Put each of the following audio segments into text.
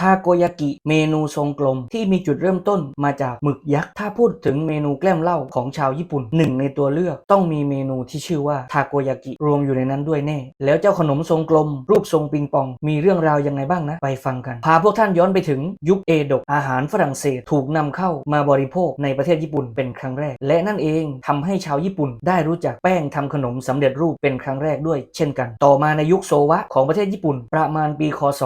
ทาโกยากิเมนูทรงกลมที่มีจุดเริ่มต้นมาจากหมึกยักษ์ถ้าพูดถึงเมนูแกล้มเหล้าของชาวญี่ปุ่นหนึ่งในตัวเลือกต้องมีเมนูที่ชื่อว่าทาโกยากิรวมอยู่ในนั้นด้วยแน่ แล้วเจ้าขนมทรงกลม รูปทรงปิงปอง มีเรื่องราวยังไงบ้างนะ ไปฟังกัน พาพวกท่านย้อนไปถึงยุคเอโดะอาหารฝรั่งเศสถูกนำเข้ามาบริโภคในประเทศญี่ปุ่นเป็นครั้งแรก และนั่นเองทำให้ชาวญี่ปุ่นได้รู้จักแป้งทำขนมสำเร็จรูปเป็นครั้งแรกด้วย เช่นกัน ต่อมาในยุคโซวะของประเทศญี่ปุ่น ประมาณปีคศ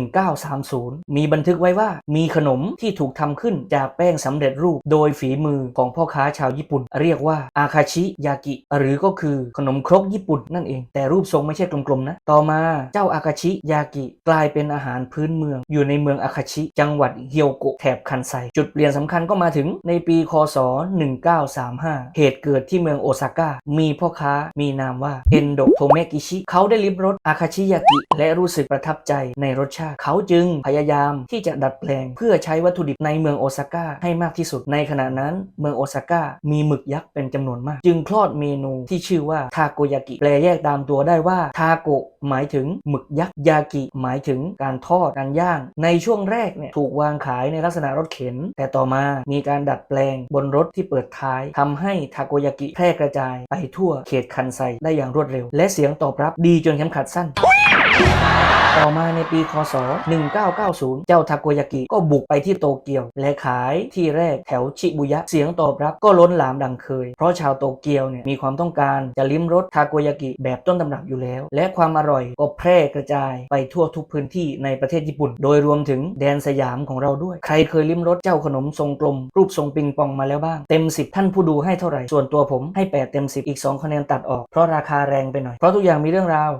1930มีบันทึกไว้ว่ามีขนมที่ถูกทำขึ้นจากแป้งสำเร็จรูป โดยฝีมือของพ่อค้าชาวญี่ปุ่น เรียกว่าอาคาชิยากิ หรือก็คือขนมครกญี่ปุ่นนั่นเอง แต่รูปทรงไม่ใช่กลมๆนะ ต่อมาเจ้าอาคาชิยากิกลายเป็นอาหารพื้นเมือง อยู่ในเมืองอาคาชิ จังหวัดเฮียวโกะแถบคันไซจุดเปลี่ยนสำคัญก็มาถึงในปีคศ 1935 เหตุเกิดที่เมืองโอซาก้ามีพ่อค้ามีนามว่าเอนโดโทเมกิชิเขาได้ลิ้มรสอาคาชิยากิและรู้สึกประทับใจในรสชาติเขาจึงพยายายามที่จะดัดแปลง เพื่อใช้วัตถุดิบในเมืองโอซาก้าให้มากที่สุด ในขณะนั้นเมืองโอซาก้ามีหมึกยักษ์เป็นจำนวนมาก จึงคลอดเมนูที่ชื่อว่าทาโกยากิแปลแยกตามตัวได้ว่าทาโกหมายถึงหมึกยักษ์ยากิหมายถึงการทอดการย่าง ในช่วงแรกเนี่ยถูกวางขายในลักษณะรถเข็น แต่ต่อมามีการดัดแปลงบนรถที่เปิดท้ายทำให้ทาโกยากิแพร่กระจายไปทั่วเขตคันไซได้อย่างรวดเร็ว และเสียงตอบรับดีจนเข็มขัดสั้น ต่อมาในปีคศ 1990 เจ้าทาโกยากิก็บุกไปที่โตเกียว และขายที่แรกแถวชิบุยะ เสียงตอบรับก็ล้นหลามดังเคย เพราะชาวโตเกียวเนี่ยมีความต้องการจะลิ้มรสทาโกยากิแบบต้นตำรับอยู่แล้ว และความอร่อยก็แพร่กระจายไปทั่วทุกพื้นที่ในประเทศญี่ปุ่น โดยรวมถึงแดนสยามของเราด้วย ใครเคยลิ้มรสเจ้าขนมทรงกลม รูปทรงปิงปองมาแล้วบ้าง เต็ม 10 ท่านผู้ดูให้เท่าไหร่ ส่วนตัวผมให้ 8 เต็ม 10 อีก 2 คะแนนตัดออก เพราะราคาแรงไปหน่อย เพราะทุกอย่างมีเรื่องราว